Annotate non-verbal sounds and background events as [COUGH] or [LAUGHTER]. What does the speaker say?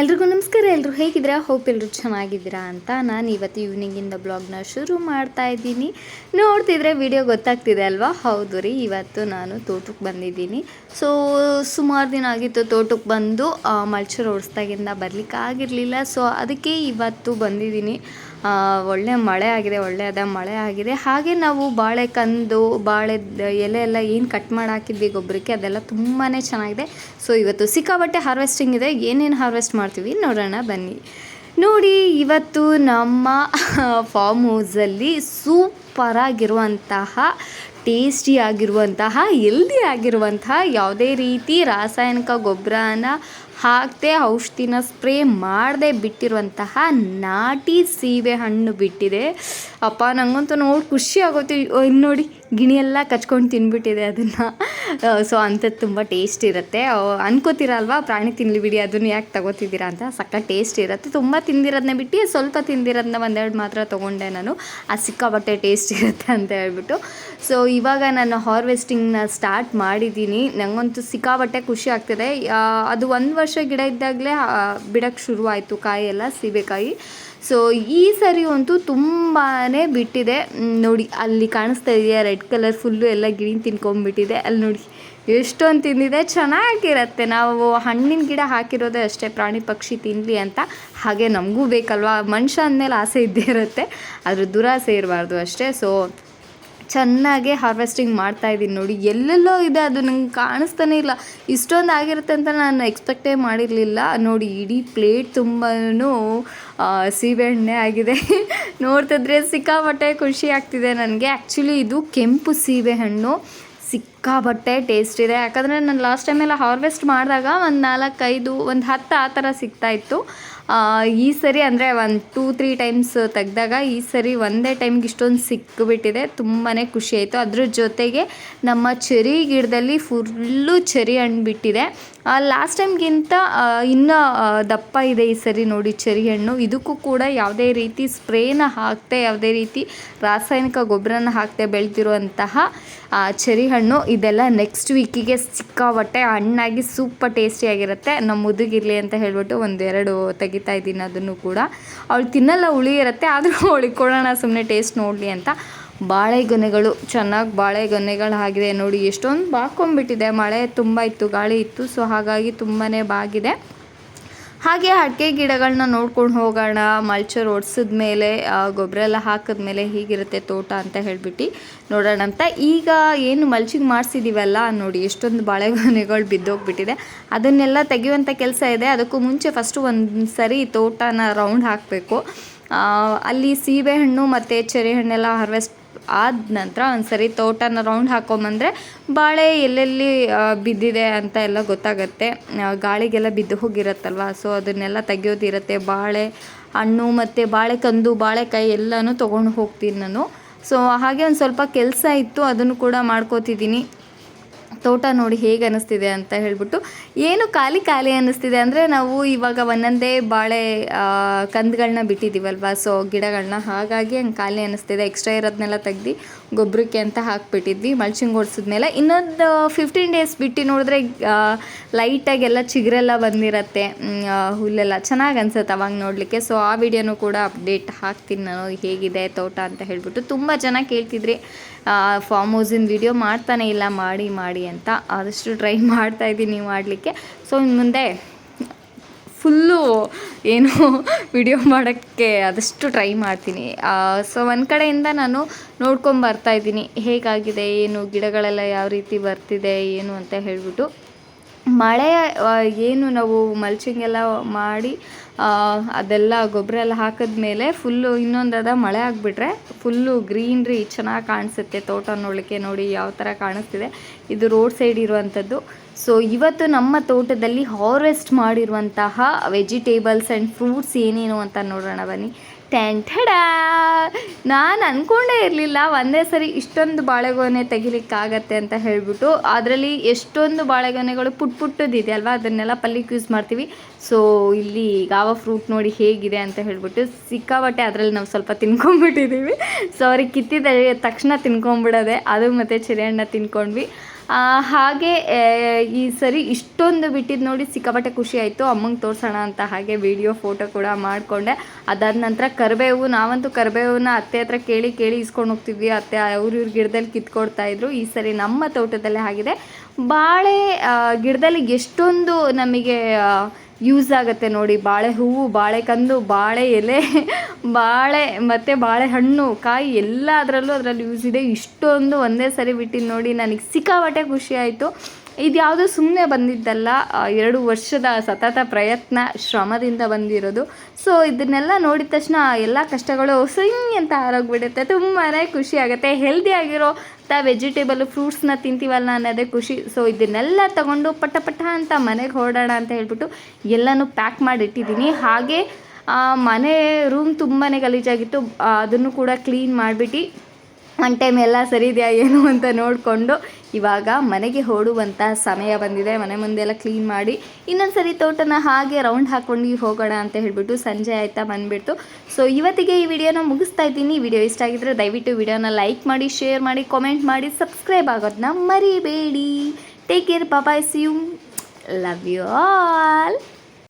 ಎಲ್ರಿಗೂ ನಮಸ್ಕಾರ. ಎಲ್ಲರೂ ಹೇಗಿದ್ದೀರಾ? ಹೋಪ್ ಎಲ್ಲರೂ ಚೆನ್ನಾಗಿದ್ದೀರಾ ಅಂತ ನಾನು ಇವತ್ತು ಈವ್ನಿಂಗಿಂದ ಬ್ಲಾಗ್ನ ಶುರು ಮಾಡ್ತಾ ಇದ್ದೀನಿ. ನೋಡ್ತಿದ್ರೆ ವಿಡಿಯೋ ಗೊತ್ತಾಗ್ತಿದೆ ಅಲ್ವಾ? ಹೌದು ರೀ, ಇವತ್ತು ನಾನು ತೋಟಕ್ಕೆ ಬಂದಿದ್ದೀನಿ. ಸೊ ಸುಮಾರು ದಿನ ಆಗಿತ್ತು ತೋಟಕ್ಕೆ ಬಂದು ಮಲ್ಚರ್ ಓಡಿಸ್ದಾಗಿಂದ ಬರ್ಲಿಕ್ಕೆ ಆಗಿರಲಿಲ್ಲ. ಸೊ ಅದಕ್ಕೆ ಇವತ್ತು ಬಂದಿದ್ದೀನಿ. ಒಳ್ಳೆ ಮಳೆ ಆಗಿದೆ, ಒಳ್ಳೆಯದ ಮಳೆ ಆಗಿದೆ. ಹಾಗೆ ನಾವು ಬಾಳೆ ಕಂದು, ಬಾಳೆ ಎಲೆ ಎಲ್ಲ ಏನು ಕಟ್ ಮಾಡಿ ಹಾಕಿದ್ವಿ ಗೊಬ್ಬರಕ್ಕೆ, ಅದೆಲ್ಲ ತುಂಬಾ ಚೆನ್ನಾಗಿದೆ. ಸೊ ಇವತ್ತು ಸಿಕ್ಕಾಬಟ್ಟೆ ಹಾರ್ವೆಸ್ಟಿಂಗ್ ಇದೆ. ಏನೇನು ಹಾರ್ವೆಸ್ಟ್ ಮಾಡ್ತೀವಿ ನೋಡೋಣ ಬನ್ನಿ. ನೋಡಿ, ಇವತ್ತು ನಮ್ಮ ಫಾರ್ಮ್ ಹೌಸಲ್ಲಿ ಸೂಪರಾಗಿರುವಂತಹ ಟೇಸ್ಟಿ ಆಗಿರುವಂತಹ ಎಲ್ದಿ ಆಗಿರುವಂತಹ ಯಾವುದೇ ರೀತಿ ರಾಸಾಯನಿಕ ಗೊಬ್ಬರನ ಹಾಕದೆ ಔಷಧಿನ ಸ್ಪ್ರೇ ಮಾಡದೆ ಬಿಟ್ಟಿರುವಂತಹ ನಾಟಿ ಸೀಬೆ ಹಣ್ಣು ಬಿಟ್ಟಿದೆ. ಅಪ್ಪ ನನಗಂತೂ ನೋಡಿ ಖುಷಿ ಆಗುತ್ತೆ ಇಲ್ಲಿ ನೋಡಿ ಗಿಣಿ ಎಲ್ಲ ಕಚ್ಕೊಂಡು ತಿನ್ಬಿಟ್ಟಿದೆ ಅದನ್ನು. ಸೊ ಅಂಥದ್ದು ತುಂಬ ಟೇಸ್ಟ್ ಇರುತ್ತೆ. ಅನ್ಕೋತೀರ ಅನ್ಕೋತೀರಲ್ವಾ, ಪ್ರಾಣಿ ತಿನ್ನಲಿ ಬಿಡಿ, ಅದನ್ನು ಯಾಕೆ ತಗೋತಿದ್ದೀರಾ ಅಂತ. ಸಕ್ಕ ಟೇಸ್ಟ್ ಇರುತ್ತೆ. ತುಂಬ ತಿಂದಿರೋದನ್ನ ಬಿಟ್ಟು, ಸ್ವಲ್ಪ ತಿಂದಿರೋದನ್ನ ಒಂದೆರಡು ಮಾತ್ರ ತೊಗೊಂಡೆ ನಾನು. ಆ ಸಿಕ್ಕಾಬಟ್ಟೆ ಟೇಸ್ಟ್ ಇರುತ್ತೆ ಅಂತ ಹೇಳ್ಬಿಟ್ಟು. ಸೊ, ಇವಾಗ ನಾನು ಹಾರ್ವೆಸ್ಟಿಂಗ್ನ ಸ್ಟಾರ್ಟ್ ಮಾಡಿದ್ದೀನಿ. ನನಗಂತೂ ಸಿಕ್ಕಾಬಟ್ಟೆ ಖುಷಿ ಆಗ್ತಿದೆ. ಅದು ಒಂದು ವರ್ಷ ಗಿಡ ಇದ್ದಾಗಲೇ ಬಿಡೋಕ್ಕೆ ಶುರುವಾಯಿತು ಕಾಯಿ ಎಲ್ಲ ಸೀಬೆಕಾಯಿ. ಸೊ ಈ ಸರಿ ಅಂತೂ ತುಂಬಾ ಬಿಟ್ಟಿದೆ. ನೋಡಿ, ಅಲ್ಲಿ ಕಾಣಿಸ್ತಾ ಇದೆಯಾ? ರೆಡ್ ಕಲರ್ ಫುಲ್ಲು ಎಲ್ಲ ಗ್ರೀನ್ ತಿನ್ಕೊಂಡ್ಬಿಟ್ಟಿದೆ. ಅಲ್ಲಿ ನೋಡಿ, ಎಷ್ಟೊಂದು ತಿಂದಿದೆ. ಚೆನ್ನಾಗಿರತ್ತೆ. ನಾವು ಹಣ್ಣಿನ ಗಿಡ ಹಾಕಿರೋದೇ ಅಷ್ಟೇ. ಪ್ರಾಣಿ ಪಕ್ಷಿ ತಿನ್ನಲಿ ಅಂತ ಹಾಗೆ ನಮಗೂ ಬೇಕಲ್ವಾ? ಮನುಷ್ಯ ಅಂದಮೇಲೆ ಆಸೆ ಇದ್ದೇ ಇರುತ್ತೆ. ಅದ್ರ ದುರಾಸೆ ಇರಬಾರ್ದು ಅಷ್ಟೇ. ಸೊ ಚೆನ್ನಾಗಿ ಹಾರ್ವೆಸ್ಟಿಂಗ್ ಮಾಡ್ತಾ ಇದ್ದೀನಿ ನೋಡಿ. ಎಲ್ಲೆಲ್ಲೋ ಇದೆ ಅದು ನಂಗೆ ಕಾಣಿಸ್ತಾನೇ ಇಲ್ಲ. ಇಷ್ಟೊಂದು ಆಗಿರುತ್ತೆ ಅಂತ ನಾನು ಎಕ್ಸ್ಪೆಕ್ಟೇ ಮಾಡಿರಲಿಲ್ಲ. ನೋಡಿ, ಇಡೀ ಪ್ಲೇಟ್ ತುಂಬಾ ಸೀಬೆಹಣ್ಣೆ ಆಗಿದೆ. [LAUGHS] ನೋಡ್ತಿದ್ರೆ ಸಿಕ್ಕಾಪಟ್ಟೆ ಖುಷಿ ಆಗ್ತಿದೆ ನನಗೆ. ಆ್ಯಕ್ಚುಲಿ ಇದು ಕೆಂಪು ಸೀಬೆಹಣ್ಣು. ಸಿಕ್ಕಾಬಟ್ಟೆ ಟೇಸ್ಟ್ ಇದೆ. ಯಾಕಂದರೆ ನಾನು ಲಾಸ್ಟ್ ಟೈಮೆಲ್ಲ ಹಾರ್ವೆಸ್ಟ್ ಮಾಡಿದಾಗ ಒಂದು ನಾಲ್ಕೈದು, ಒಂದು ಹತ್ತು ಆ ಥರ ಸಿಗ್ತಾಯಿತ್ತು ಈ ಸರಿ ಅಂದರೆ ಒಂದು ಟೂ ತ್ರೀ ಟೈಮ್ಸ್ ತೆಗೆದಾಗ ಈ ಸರಿ ಒಂದೇ ಟೈಮ್ಗೆ ಇಷ್ಟೊಂದು ಸಿಕ್ಕಿಬಿಟ್ಟಿದೆ ತುಂಬಾ ಖುಷಿ ಆಯಿತು. ಅದ್ರ ಜೊತೆಗೆ ನಮ್ಮ ಚೆರಿ ಗಿಡದಲ್ಲಿ ಫುಲ್ಲು ಚೆರಿ ಹಣ್ಣು ಬಿಟ್ಟಿದೆ. ಲಾಸ್ಟ್ ಟೈಮ್ಗಿಂತ ಇನ್ನೂ ದಪ್ಪ ಇದೆ ಈ ಸರಿ ನೋಡಿ ಚೆರಿ ಹಣ್ಣು. ಇದಕ್ಕೂ ಕೂಡ ಯಾವುದೇ ರೀತಿ ಸ್ಪ್ರೇನ ಹಾಕದೆ ಯಾವುದೇ ರೀತಿ ರಾಸಾಯನಿಕ ಗೊಬ್ಬರನ ಹಾಕದೆ ಬೆಳೆದಿರುವಂತಹ ಚೆರಿ ಹಣ್ಣು. ಇದೆಲ್ಲ ನೆಕ್ಸ್ಟ್ ವೀಕಿಗೆ ಸಿಕ್ಕಾಬಟ್ಟೆ ಹಣ್ಣಾಗಿ ಸೂಪರ್ ಟೇಸ್ಟಿಯಾಗಿರುತ್ತೆ. ನಮ್ಮ ಮುದುಗಿರಲಿ ಅಂತ ಹೇಳ್ಬಿಟ್ಟು ಒಂದೆರಡು ತೆಗಿತಾ ಇದ್ದೀನಿ ಅದನ್ನು ಕೂಡ. ಅವಳು ತಿನ್ನಲ್ಲ, ಹುಳಿ ಇರುತ್ತೆ, ಆದರೂ [LAUGHS] ಅವಳಿಗೆ ಕೊಡೋಣ ಸುಮ್ಮನೆ ಟೇಸ್ಟ್ ನೋಡಲಿ ಅಂತ. ಬಾಳೆಗೊನೆಗಳು, ಚೆನ್ನಾಗಿ ಬಾಳೆಗೊನೆಗಳು ಆಗಿದೆ ನೋಡಿ, ಎಷ್ಟೊಂದು ಬಾಕೊಂಬಿಟ್ಟಿದೆ ಮಳೆ ತುಂಬ ಇತ್ತು, ಗಾಳಿ ಇತ್ತು ಸೊ ಹಾಗಾಗಿ ತುಂಬಾ ಬಾಗಿದೆ. ಹಾಗೆ ಅಡಿಕೆ ಗಿಡಗಳನ್ನ ನೋಡ್ಕೊಂಡು ಹೋಗೋಣ. ಮಲ್ಚರ್ ಒಡ್ಸಿದ ಮೇಲೆ ಗೊಬ್ಬರ ಎಲ್ಲ ಹಾಕಿದ್ಮೇಲೆ ಹೀಗಿರುತ್ತೆ ತೋಟ ಅಂತ ಹೇಳಿಬಿಟ್ಟು ನೋಡೋಣ ಅಂತ. ಈಗ ಏನು ಮಲ್ಚಿಂಗ್ ಮಾಡಿಸಿದ್ದೀವಲ್ಲ ನೋಡಿ, ಎಷ್ಟೊಂದು ಬಾಳೆಗೊನೆಗಳು ಬಿದ್ದೋಗ್ಬಿಟ್ಟಿದೆ. ಅದನ್ನೆಲ್ಲ ತೆಗೆಯುವಂಥ ಕೆಲಸ ಇದೆ. ಅದಕ್ಕೂ ಮುಂಚೆ ಫಸ್ಟು ಒಂದು ಸರಿ ತೋಟನ ರೌಂಡ್ ಹಾಕಬೇಕು. ಅಲ್ಲಿ ಸೀಬೆಹಣ್ಣು ಮತ್ತು ಚೆರಿ ಹಣ್ಣೆಲ್ಲ ಹಾರ್ವೆಸ್ಟ್ ಆದ ನಂತರ ಒಂದು ಸರಿ ತೋಟನ ರೌಂಡ್ ಹಾಕೊಂಬಂದರೆ ಬಾಳೆ ಎಲ್ಲೆಲ್ಲಿ ಬಿದ್ದಿದೆ ಅಂತ ಎಲ್ಲ ಗೊತ್ತಾಗತ್ತೆ. ಗಾಳಿಗೆಲ್ಲ ಬಿದ್ದು ಹೋಗಿರತ್ತಲ್ವ? ಸೊ ಅದನ್ನೆಲ್ಲ ತೆಗೆಯೋದಿರತ್ತೆ. ಬಾಳೆ ಹಣ್ಣು ಮತ್ತು ಬಾಳೆಕಂದು ಬಾಳೆಕಾಯಿ ಎಲ್ಲನೂ ತೊಗೊಂಡು ಹೋಗ್ತೀನಿ ನಾನು. ಸೊ ಹಾಗೆ ಒಂದು ಸ್ವಲ್ಪ ಕೆಲಸ ಇತ್ತು, ಅದನ್ನು ಕೂಡ ಮಾಡ್ಕೋತಿದ್ದೀನಿ. ತೋಟ ನೋಡಿ ಹೇಗೆ ಅನ್ನಿಸ್ತಿದೆ ಅಂತ ಹೇಳ್ಬಿಟ್ಟು ಏನು ಖಾಲಿ ಖಾಲಿ ಅನ್ನಿಸ್ತಿದೆ ಅಂದರೆ ನಾವು ಇವಾಗ ಒಂದೊಂದೇ ಬಾಳೆ ಕಂದ್ಗಳನ್ನ ಬಿಟ್ಟಿದ್ದೀವಲ್ವ ಸೊ ಗಿಡಗಳನ್ನ ಹಾಗಾಗಿ ಹಂಗೆ ಖಾಲಿ ಅನ್ನಿಸ್ತಿದೆ ಎಕ್ಸ್ಟ್ರಾ ಇರೋದನ್ನೆಲ್ಲ ತೆಗ್ದು ಗೊಬ್ಬರಕ್ಕೆ ಅಂತ ಹಾಕಿಬಿಟ್ಟಿದ್ವಿ. ಮಲ್ಚಿಂಗ್ ಓಡಿಸಿದ್ಮೇಲೆ ಇನ್ನೊಂದು ಫಿಫ್ಟೀನ್ ಡೇಸ್ ಬಿಟ್ಟು ನೋಡಿದ್ರೆ ಲೈಟಾಗೆಲ್ಲ ಚಿಗುರೆಲ್ಲ ಬಂದಿರತ್ತೆ. ಹುಲ್ಲೆಲ್ಲ ಚೆನ್ನಾಗಿ ಅನ್ಸುತ್ತೆ ಅವಾಗ ನೋಡಲಿಕ್ಕೆ. ಸೊ ಆ ವಿಡಿಯೋನೂ ಕೂಡ ಅಪ್ಡೇಟ್ ಹಾಕ್ತೀನಿ ನಾನು. ಹೇಗಿದೆ ತೋಟ ಅಂತ ಹೇಳ್ಬಿಟ್ಟು ತುಂಬ ಜನ ಕೇಳ್ತಿದ್ರಿ. ಫಾರ್ಮ್ ಹೌಸಿನ ವಿಡಿಯೋ ಮಾಡ್ತಾನೆ ಇಲ್ಲ, ಮಾಡಿ ಮಾಡಿ ಅಂತ ಆದಷ್ಟು ಟ್ರೈ ಮಾಡ್ತಾ ಇದ್ದೀನಿ ಮಾಡಲಿಕ್ಕೆ. ಸೊ ಇನ್ನು ಮುಂದೆ ಫುಲ್ಲು ಏನು ವಿಡಿಯೋ ಮಾಡೋಕ್ಕೆ ಆದಷ್ಟು ಟ್ರೈ ಮಾಡ್ತೀನಿ. ಸೊ ಒಂದು ಕಡೆಯಿಂದ ನಾನು ನೋಡ್ಕೊಂಡು ಇದ್ದೀನಿ. ಹೇಗಾಗಿದೆ, ಏನು, ಗಿಡಗಳೆಲ್ಲ ಯಾವ ರೀತಿ ಬರ್ತಿದೆ, ಏನು ಅಂತ ಹೇಳಿಬಿಟ್ಟು. ಮಳೆ ಏನು ನಾವು ಮಲ್ಚಿಂಗ್ ಎಲ್ಲ ಮಾಡಿ ಅದೆಲ್ಲ ಗೊಬ್ಬರ ಎಲ್ಲ ಹಾಕಿದ್ಮೇಲೆ ಫುಲ್ಲು ಇನ್ನೊಂದು ಅದ ಮಳೆ ಆಗಿಬಿಟ್ರೆ ಫುಲ್ಲು ಗ್ರೀನ್ರಿ ಚೆನ್ನಾಗಿ ಕಾಣಿಸುತ್ತೆ. ತೋಟ ನೋಡಲಿಕ್ಕೆ ನೋಡಿ ಯಾವ ಥರ ಕಾಣಿಸ್ತಿದೆ. ಇದು ರೋಡ್ ಸೈಡ್ ಇರುವಂಥದ್ದು ಸೊ ಇವತ್ತು ನಮ್ಮ ತೋಟದಲ್ಲಿ ಹಾರ್ವೆಸ್ಟ್ ಮಾಡಿರುವಂತಹ ವೆಜಿಟೇಬಲ್ಸ್ ಆ್ಯಂಡ್ ಫ್ರೂಟ್ಸ್ ಏನೇನು ಅಂತ ನೋಡೋಣ ಬನ್ನಿ. ಟೆಂಟಡ ನಾನು ಅಂದ್ಕೊಂಡೇ ಇರಲಿಲ್ಲ, ಒಂದೇ ಸರಿ ಇಷ್ಟೊಂದು ಬಾಳೆಗೊನೆ ತೆಗಿಲಿಕ್ಕಾಗತ್ತೆ ಅಂತ ಹೇಳ್ಬಿಟ್ಟು. ಅದರಲ್ಲಿ ಎಷ್ಟೊಂದು ಬಾಳೆಗೊನೆಗಳು ಪುಟ್ ಪುಟ್ಟದಿದೆ ಅಲ್ವಾ? ಅದನ್ನೆಲ್ಲ ಪಲ್ಯಕ್ಕೆ ಯೂಸ್ ಮಾಡ್ತೀವಿ. ಸೊ ಇಲ್ಲಿ ಗಾವ ಫ್ರೂಟ್ ನೋಡಿ ಹೇಗಿದೆ ಅಂತ ಹೇಳ್ಬಿಟ್ಟು ಸಿಕ್ಕಾಬಟ್ಟೆ ಅದರಲ್ಲಿ ನಾವು ಸ್ವಲ್ಪ ತಿನ್ಕೊಂಡ್ಬಿಟ್ಟಿದ್ದೀವಿ ಸೊ ಅವ್ರಿಗೆ ಕಿತ್ತಿದ ತಕ್ಷಣ ತಿನ್ಕೊಂಬಿಡೋದೆ ಅದು ಮತ್ತು ಚೆರಿ ತಿನ್ಕೊಂಡ್ವಿ. ಹಾಗೆ ಈ ಸರಿ ಇಷ್ಟೊಂದು ಬಿಟ್ಟಿದ್ದು ನೋಡಿ ಸಿಕ್ಕಾಪಟ್ಟೆ ಖುಷಿ ಆಯಿತು. ಅಮ್ಮಂಗೆ ತೋರಿಸೋಣ ಅಂತ ಹಾಗೆ ವಿಡಿಯೋ ಫೋಟೋ ಕೂಡ ಮಾಡಿಕೊಂಡೆ. ಅದಾದ ನಂತರ ಕರಿಬೇವು, ನಾವಂತೂ ಕರಿಬೇವನ್ನ ಅತ್ತೆ ಹತ್ರ ಕೇಳಿ ಕೇಳಿ ಇಸ್ಕೊಂಡು ಹೋಗ್ತಿದ್ವಿ. ಅತ್ತೆ ಅವ್ರ ಇವ್ರ ಗಿಡದಲ್ಲಿ ಕಿತ್ಕೊಡ್ತಾ ಇದ್ರು. ಈ ಸರಿ ನಮ್ಮ ತೋಟದಲ್ಲೇ ಆಗಿದೆ. ಬಾಳೆ ಗಿಡದಲ್ಲಿ ಎಷ್ಟೊಂದು ನಮಗೆ ಯೂಸ್ ಆಗುತ್ತೆ ನೋಡಿ. ಬಾಳೆ ಹೂವು, ಬಾಳೆ ಕಂದು, ಬಾಳೆ ಎಲೆ, ಬಾಳೆ ಮತ್ತು ಬಾಳೆಹಣ್ಣು ಕಾಯಿ ಎಲ್ಲ ಅದರಲ್ಲೂ ಅದರಲ್ಲಿ ಯೂಸ್ ಇದೆ. ಇಷ್ಟೊಂದು ಒಂದೇ ಸರಿ ಬಿಟ್ಟಿದ್ದು ನೋಡಿ. ನನಗೆ ಸಿಕ್ಕಾಪಟ್ಟೆ ಖುಷಿ ಆಯಿತು. ಇದು ಯಾವುದೋ ಸುಮ್ಮನೆ ಬಂದಿದ್ದಲ್ಲ ಎರಡು ವರ್ಷದ ಸತತ ಪ್ರಯತ್ನ, ಶ್ರಮದಿಂದ ಬಂದಿರೋದು. ಸೊ ಇದನ್ನೆಲ್ಲ ನೋಡಿದ ತಕ್ಷಣ ಎಲ್ಲ ಕಷ್ಟಗಳು ಸಿಂಗ್ ಅಂತ ಆರೋಗ್ಬಿಡುತ್ತೆ. ತುಂಬಾ ಖುಷಿ ಆಗುತ್ತೆ. ಹೆಲ್ದಿ ಆಗಿರೋ ತ ವೆಜಿಟೇಬಲ್ ಫ್ರೂಟ್ಸ್ನ ತಿಂತೀವಲ್ಲ ಅನ್ನೋದೇ ಖುಷಿ. ಸೊ ಇದನ್ನೆಲ್ಲ ತಗೊಂಡು ಪಟ ಪಟ ಅಂತ ಮನೆಗೆ ಹೊರಡೋಣ ಅಂತ ಹೇಳ್ಬಿಟ್ಟು ಎಲ್ಲನೂ ಪ್ಯಾಕ್ ಮಾಡಿ ಇಟ್ಟಿದ್ದೀನಿ ಹಾಗೆ ಮನೆ ರೂಮ್ ತುಂಬಾ ಗಲೀಜಾಗಿತ್ತು. ಅದನ್ನು ಕೂಡ ಕ್ಲೀನ್ ಮಾಡಿಬಿಟ್ಟು ಒನ್ ಟೈಮ್ ಎಲ್ಲ ಸರಿ ಏನು ಅಂತ ನೋಡಿಕೊಂಡು ಇವಾಗ ಮನೆಗೆ ಹೊರಡುವಂಥ ಸಮಯ ಬಂದಿದೆ. ಮನೆ ಮುಂದೆ ಎಲ್ಲ ಕ್ಲೀನ್ ಮಾಡಿ ಇನ್ನೊಂದು ಸರಿ ತೋಟನ ಹಾಗೆ ರೌಂಡ್ ಹಾಕ್ಕೊಂಡು ಹೋಗೋಣ ಅಂತ ಹೇಳಿಬಿಟ್ಟು ಸಂಜೆ ಆಯಿತಾ ಬಂದುಬಿಡ್ತು. ಸೊ ಇವತ್ತಿಗೆ ಈ ವಿಡಿಯೋನ ಮುಗಿಸ್ತಾ ಇದ್ದೀನಿ. ವಿಡಿಯೋ ಇಷ್ಟ ಆಗಿದ್ದರೆ ದಯವಿಟ್ಟು ವಿಡಿಯೋನ ಲೈಕ್ ಮಾಡಿ ಶೇರ್ ಮಾಡಿ ಕಾಮೆಂಟ್ ಮಾಡಿ ಸಬ್ಸ್ಕ್ರೈಬ್ ಆಗೋದನ್ನ ಮರಿಬೇಡಿ. Take care see you love you all